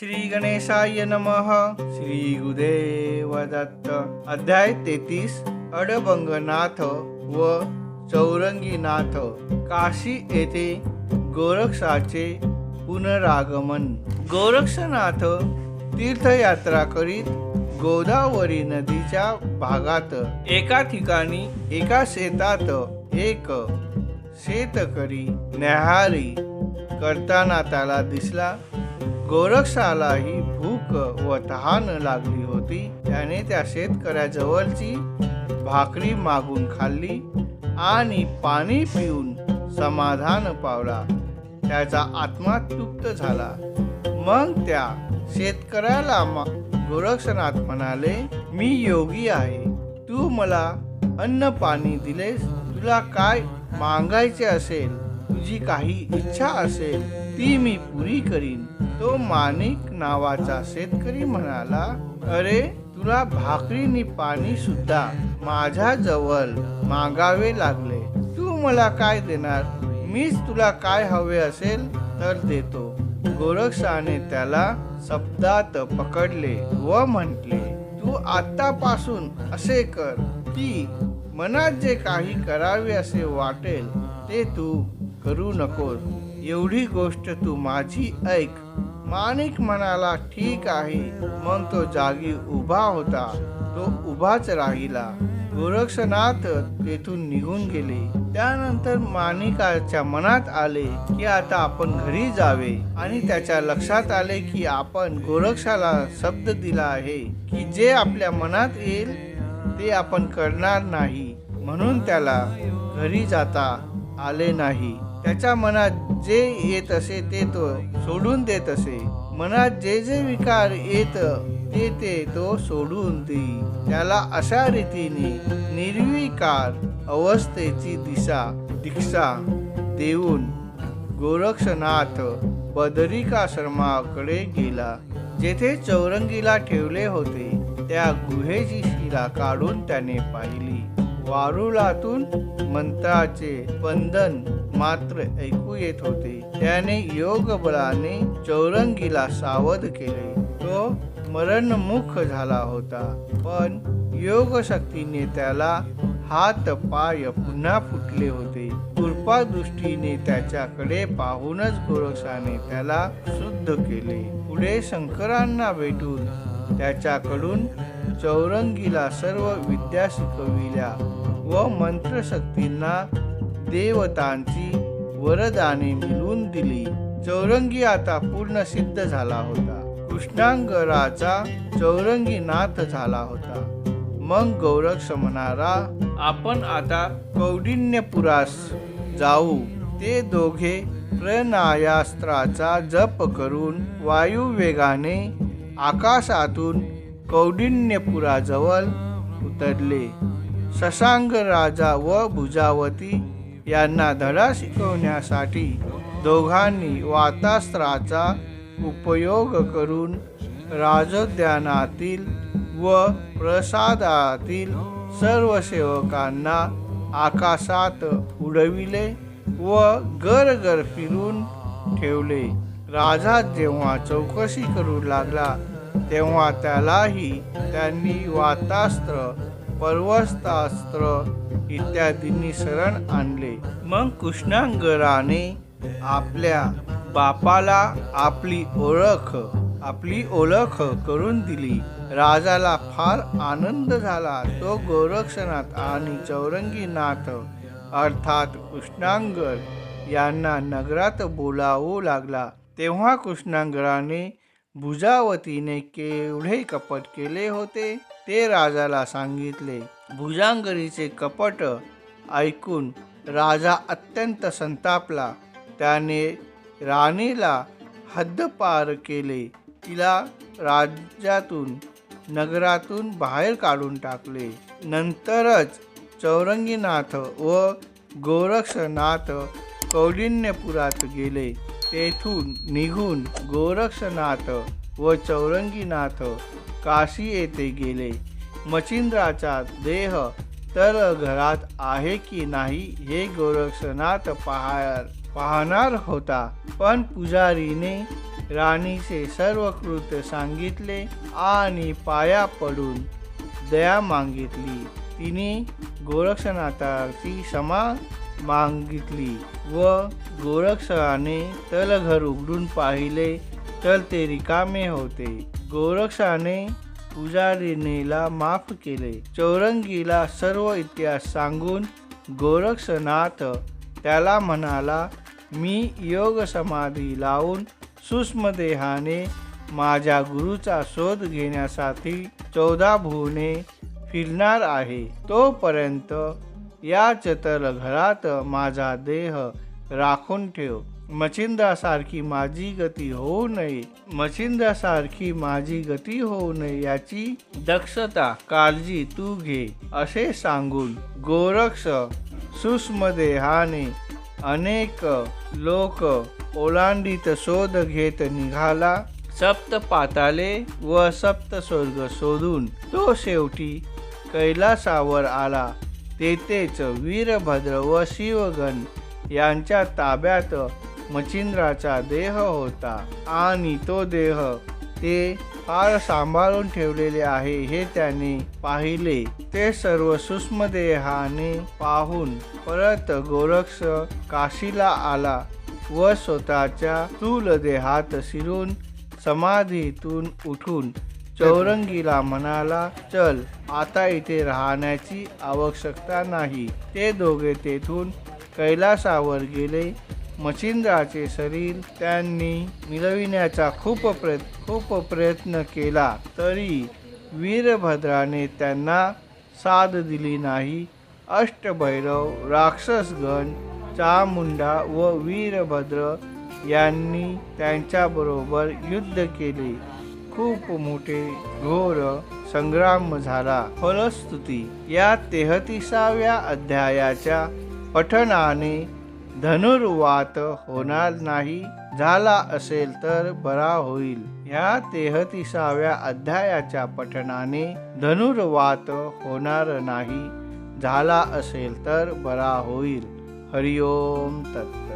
श्री गणेशाय नमः. श्री गुरुदेव दत्त. अध्याय तेतीस अडबंगनाथ व चौरंगीनाथ. काशी येथे गोरक्षाचे पुनरागमन. गोरक्षनाथ तीर्थयात्रा करीत गोदावरी नदीच्या भागात एका ठिकाणी एका शेतात एक शेतकरी न्याहारी करताना त्याला दिसला. गोरक्षालाही भूक व तहान लागली होती. त्याने त्या शेतकऱ्याजवळची भाकरी मागून खाल्ली आणि पाणी पिऊन समाधान पावला. त्याचा आत्मा तृप्त झाला. मग त्या शेतकऱ्याला मा- गोरक्षनाथ म्हणाले मी योगी आहे. तू मला अन्न पाणी दिलेस. तुला काय मागायचे असेल तुझी काही इच्छा असेल ती मी पुरी करीन. तो माणिक नावाचा शेतकरी म्हणाला अरे तुला भाकरीनी पाणी सुद्धा माझ्या जवळ मागावे लागले. तू मला काय देणार? मीच तुला काय हवे असेल तर देतो. गोरक्षाने त्याला शब्दात पकडले व म्हटले तू आतापासून असे कर की मनात जे काही करावे असे वाटेल ते तू करू नकोस. एवढी गोष्ट तू माझी ऐक. माणिक म्हणाला ठीक आहे मग तो जागी उभा होता. तो उभाच राहिला. गोरक्षनाथ तेथून निघून गेले. त्यानंतर माणिकाच्या मनात आले की आता आपण घरी जावे. आणि त्याच्या लक्षात आले की आपण गोरक्षाला शब्द दिला आहे की जे आपल्या मनात येईल ते आपण करणार नाही म्हणून त्याला घरी जाता आले नाही. त्याच्या मनात जे येत असे ते तो सोडून देत असे. मनात जे जे विकार येत ते ते तो सोडून देई त्याला अशा रीतीने निर्विकार अवस्थेची दिशा दीक्षा देऊन गोरक्षनाथ बदरिकाश्रमाकडे गेला. जेथे चौरंगीला ठेवले होते त्या गुहेची शिला काढून त्याने पाहिली. वारुळातून मंत्राचे बंधन मात्र ऐकू येत होते. त्याने योग बळाने चौरंगीला सावध केले. तो मरणमुख झाला होता. पण योग शक्तीने त्याला हात पाय पुन्हा फुटले होते. कृपा दृष्टीने त्याच्याकडे पाहूनच गोरक्षाने त्याला शुद्ध केले. पुढे शंकरांना भेटून त्याच्याकडून चौरंगीला सर्व विद्या शिकविल्या व मंत्रशक्तींना देवतांची वरदाने मिळवून दिली. चौरंगी आता पूर्ण सिद्ध झाला होता. कृष्णांगराचा चौरंगीनाथ झाला होता. मग गौरक्ष म्हणारा आपण आता कौडिन्यपुरास जाऊ. ते दोघे प्रणयास्त्राचा जप करून वायुवेगाने आकाशातून कौडिन्यपुराजवळ उतरले. शशांक राजा व भुजावती यांना धडा शिकवण्यासाठी दोघांनी वातास्त्राचा उपयोग करून राजोद्यानातील व प्रसादातील सर्व सेवकांना आकाशात उडविले व गरगर फिरून ठेवले. राजा जेव्हा चौकशी करू लागला तेव्हा त्यालाही त्यांनी वातास्त्र पर्वस्तास्त्र इत्यादींनी शरण आणले. मग कृष्णांगराने आपल्या बापाला आपली ओळख आपली ओळख करून दिली. राजाला फार आनंद झाला. तो गोरक्षनाथ आणि चौरंगीनाथ अर्थात कृष्णांगर यांना नगरात बोलावू लागला. तेव्हा कृष्णांगराने भुजावतीने केवढे कपट केले होते ते राजाला सांगितले. भुजांगरीचे कपट ऐकून राजा अत्यंत संतापला. त्याने राणीला हद्दपार केले. तिला राज्यातून नगरातून बाहेर काढून टाकले. नंतरच चौरंगीनाथ व गोरक्षनाथ कौडिन्यपुरात गेले. तेथून निघून गोरक्षनाथ व चौरंगीनाथ काशी येथे गेले. मचिंद्राचा देह तर घरात आहे की नाही हे गोरक्षनाथ पाहा पाहणार होता. पण पुजारीने राणीचे सर्व कृत्य सांगितले आणि पाया पडून दया मागितली. तिने गोरक्षनाथाची क्षमा मागितली व गोरक्षाने तलघर उघडून पाहिले तर ते रिकामे होते. गोरक्षाने पुजारिणीला माफ केले. चौरंगीला सर्व इतिहास सांगून गोरक्षनाथ त्याला म्हणाला मी योग समाधी लावून सूक्ष्मदेहाने माझ्या गुरुचा शोध घेण्यासाठी चौदा भुवने फिरणार आहे. तोपर्यंत या चतल घरात माझा देह राखून ठेव. मचिंदासारखी माझी गती होऊ नये. मचिंदासारखी माझी गती होऊ नये याची दक्षता काळजी तू घे असे सांगून गोरक्ष सुष्मदेहाने अनेक लोक ओलांडीत शोध घेत निघाला. सप्त पाताले व सप्त स्वर्ग शोधून तो शेवटी कैलासावर आला. तेथेच वीरभद्र व शिवगण यांच्या ताब्यात मच्छिंद्राचा देह होता. आणि तो देह ते फार सांभाळून ठेवलेले आहे हे त्याने पाहिले. ते सर्व सूक्ष्मदेहाने पाहून परत गोरक्ष काशीला आला व स्वतःच्या स्थूल देहात शिरून समाधीतून उठून चौरंगीला म्हणाला चल आता इथे राहण्याची आवश्यकता नाही. ते दोघे तेथून कैलासावर गेले. मच्छिंद्राचे शरीर त्यांनी मिळविण्याचा खूप प्रयत्न खूप प्रयत्न केला तरी वीरभद्राने त्यांना साथ दिली नाही. अष्टभैरव राक्षसगण चामुंडा व वीरभद्र यांनी त्यांच्याबरोबर युद्ध केले. खूप मोठे घोर संग्राम झाला. फलस्तुती. या तेहतीसाव्या अध्यायाच्या पठणाने धनुर्वात होणार नाही. झाला असेल तर बरा होईल. ह्या तेहतीसाव्या अध्यायाच्या पठणाने धनुर्वात होणार नाही. झाला असेल तर बरा होईल. हरिओम तत्.